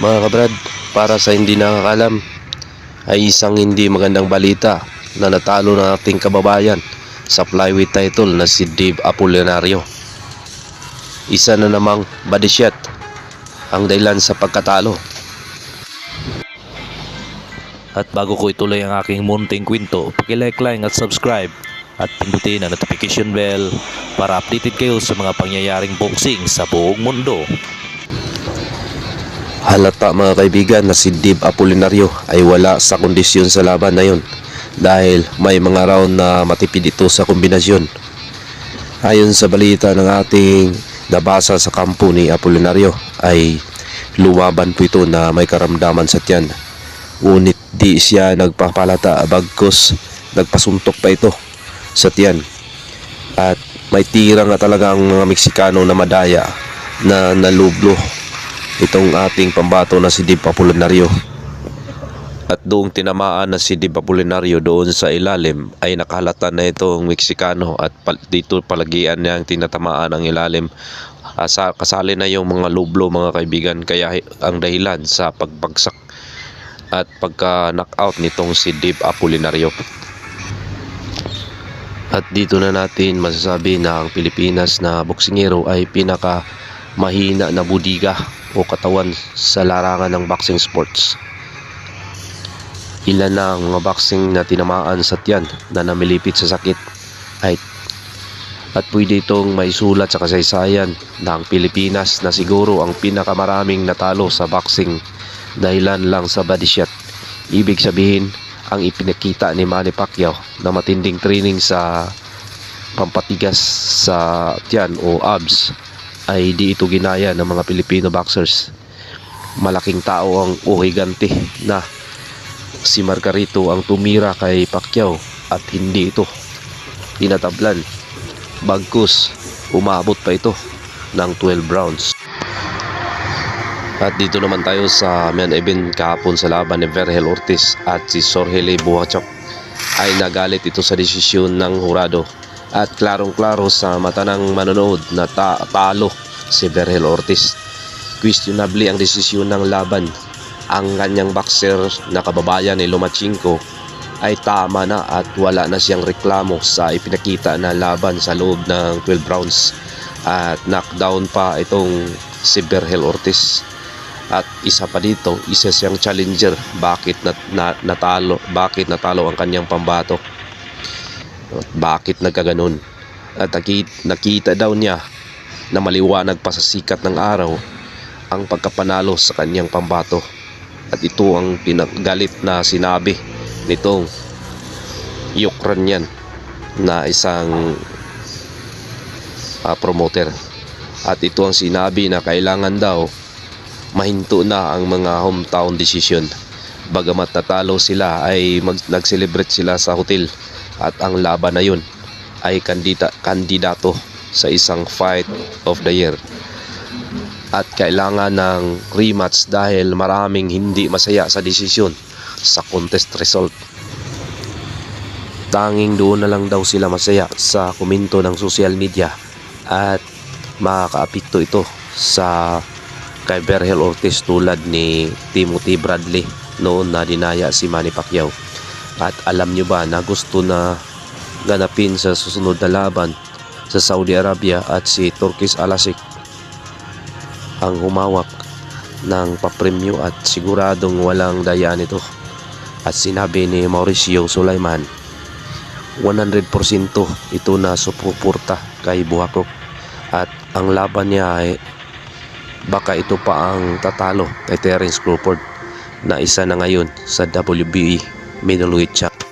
Mga kabrad, para sa hindi nakakalam, ay isang hindi magandang balita na natalo ng ating kababayan sa flyweight title na si Dave Apolinario. Isa na namang body shot ang dahilan sa pagkatalo. At bago ko ituloy ang aking munting kwento, pakilike, like at subscribe at pindutin ang notification bell para updated kayo sa mga pangyayaring boxing sa buong mundo. Halata mga kaibigan na si Dave Apolinario ay wala sa kondisyon sa laban na yun dahil may mga round na matipid ito sa kombinasyon. Ayon sa balita ng ating nabasa sa kampo ni Apolinario ay lumaban po ito na may karamdaman sa tiyan. Ngunit di siya nagpapalata bagkos nagpasuntok pa ito sa tiyan. At may tira nga talaga ang mga Meksikano na madaya na nalublo itong ating pambato na si Dave Apolinario. At doong tinamaan na si Dave Apolinario doon sa ilalim ay nakahalata na itong Meksikano at pal- dito palagian niya tinatamaan ang ilalim. Asa, kasali na yung mga lublo mga kaibigan kaya ang dahilan sa pagbagsak at pagka knockout nitong si Dave Apolinario. At dito na natin masasabi na ang Pilipinas na boksingero ay pinaka mahina na budiga o katawan sa larangan ng boxing sports. Ilan na ang boxing na tinamaan sa tiyan na namilipit sa sakit ay at pwede itong may sulat sa kasaysayan ng Pilipinas na siguro ang pinakamaraming natalo sa boxing dahilan lang sa body shot. Ibig sabihin, ang ipinakita ni Manny Pacquiao na matinding training sa pampatigas sa tiyan o abs ay di ito ginaya ng mga Pilipino boxers. Malaking tao ang o higante na si Margarito ang tumira kay Pacquiao at hindi ito tinatablan. Bagkus, umabot pa ito ng 12 rounds. At dito naman tayo sa main event kahapon sa laban ni Vergel Ortiz at si Sorgele Buhachok ay nagalit ito sa desisyon ng hurado at klarong-klaro sa mata ng manonood na ta- talo si Vergel Ortiz. Questionable ang desisyon ng laban. Ang kanyang boxer na kababayan ni Lomachenko ay tama na at wala na siyang reklamo sa ipinakita na laban sa loob ng 12 rounds at knockdown pa itong si Vergel Ortiz at isa pa dito isa siyang challenger bakit nat, na, natalo bakit natalo ang kanyang pambato bakit nagkaganon? At nakita, daw niya na maliwanag pa sa sikat ng araw ang pagkapanalo sa kanyang pambato. At ito ang pinagalit na sinabi nitong Ukrainian na isang ah, promoter. At ito ang sinabi na kailangan daw mahinto na ang mga hometown decision. Bagamat natalo sila ay mag, nag-celebrate sila sa hotel at ang laban na yun ay kandida, kandidato sa isang fight of the year. At kailangan ng rematch dahil maraming hindi masaya sa desisyon sa contest result. Tanging doon na lang daw sila masaya sa komento ng social media at makakaapekto ito sa kay Vergel Ortiz tulad ni Timothy Bradley noon na dinaya si Manny Pacquiao. At alam nyo ba na gusto na ganapin sa susunod na laban sa Saudi Arabia at si Turkish Alasik ang humawak ng papremyo at siguradong walang daya nito. At sinabi ni Mauricio Sulaiman, 100% ito na supuporta kay Buhakok at ang laban niya ay baka ito pa ang tatalo kay Terence Crawford na isa na ngayon sa WBE menului cap.